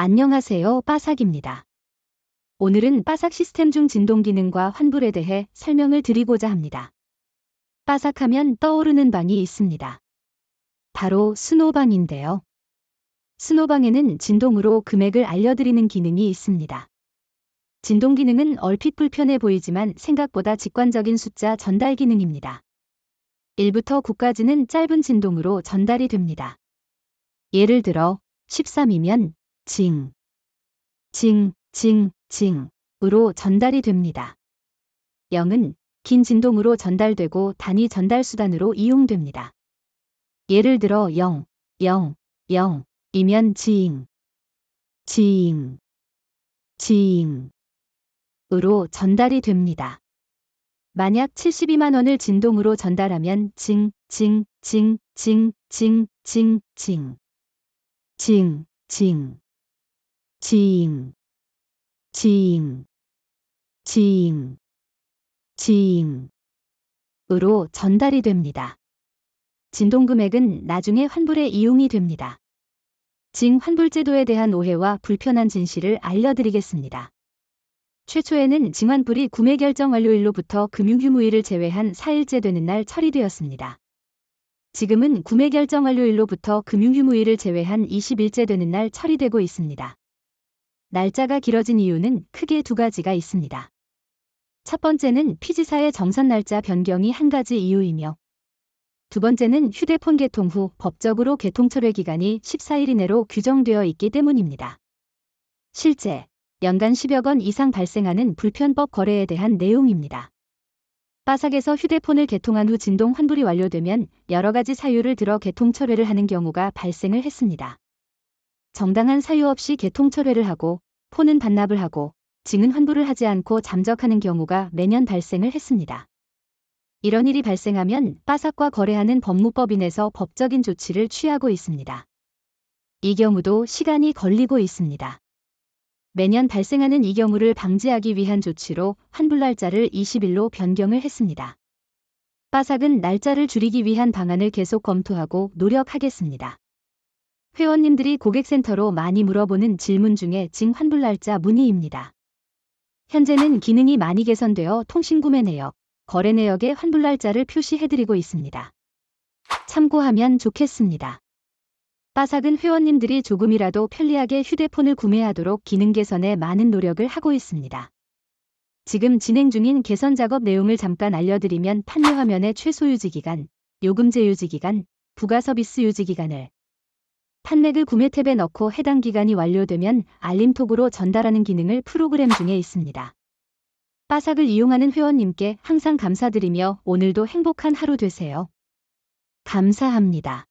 안녕하세요. 빠삭입니다. 오늘은 빠삭 시스템 중 진동 기능과 환불에 대해 설명을 드리고자 합니다. 빠삭하면 떠오르는 방이 있습니다. 바로 스노방인데요. 스노방에는 진동으로 금액을 알려드리는 기능이 있습니다. 진동 기능은 얼핏 불편해 보이지만 생각보다 직관적인 숫자 전달 기능입니다. 1부터 9까지는 짧은 진동으로 전달이 됩니다. 예를 들어 13이면 징, 징, 징, 징으로 전달이 됩니다. 0은 긴 진동으로 전달되고 단위 전달 수단으로 이용됩니다. 예를 들어 0, 0, 0 이면 지잉, 지잉, 지잉 으로 전달이 됩니다. 만약 72만 원을 진동으로 전달하면 징, 징, 징, 징, 징, 징, 징, 징, 징, 징, 징, 징, 징으로 전달이 됩니다. 진동 금액은 나중에 환불에 이용이 됩니다. 징 환불 제도에 대한 오해와 불편한 진실을 알려드리겠습니다. 최초에는 징환불이 구매 결정 완료일로부터 금융휴무일을 제외한 4일째 되는 날 처리되었습니다. 지금은 구매 결정 완료일로부터 금융휴무일을 제외한 20일째 되는 날 처리되고 있습니다. 날짜가 길어진 이유는 크게 두 가지가 있습니다. 첫 번째는 피지사의 정산 날짜 변경이 한 가지 이유이며 두 번째는 휴대폰 개통 후 법적으로 개통 철회 기간이 14일 이내로 규정되어 있기 때문입니다. 실제 연간 10여 건 이상 발생하는 불편법 거래에 대한 내용입니다. 빠삭에서 휴대폰을 개통한 후 진동 환불이 완료되면 여러 가지 사유를 들어 개통 철회를 하는 경우가 발생을 했습니다. 정당한 사유 없이 개통 철회를 하고 폰은 반납을 하고 징은 환불을 하지 않고 잠적하는 경우가 매년 발생을 했습니다. 이런 일이 발생하면 빠삭과 거래하는 법무법인에서 법적인 조치를 취하고 있습니다. 이 경우도 시간이 걸리고 있습니다. 매년 발생하는 이 경우를 방지하기 위한 조치로 환불 날짜를 20일로 변경을 했습니다. 빠삭은 날짜를 줄이기 위한 방안을 계속 검토하고 노력하겠습니다. 회원님들이 고객센터로 많이 물어보는 질문 중에 징 환불 날짜 문의입니다. 현재는 기능이 많이 개선되어 통신구매 내역, 거래 내역에 환불 날짜를 표시해드리고 있습니다. 참고하면 좋겠습니다. 빠삭은 회원님들이 조금이라도 편리하게 휴대폰을 구매하도록 기능 개선에 많은 노력을 하고 있습니다. 지금 진행 중인 개선 작업 내용을 잠깐 알려드리면 판매 화면의 최소 유지 기간, 요금제 유지 기간, 부가 서비스 유지 기간을 판매글 구매 탭에 넣고 해당 기간이 완료되면 알림톡으로 전달하는 기능을 프로그램 중에 있습니다. 빠삭을 이용하는 회원님께 항상 감사드리며 오늘도 행복한 하루 되세요. 감사합니다.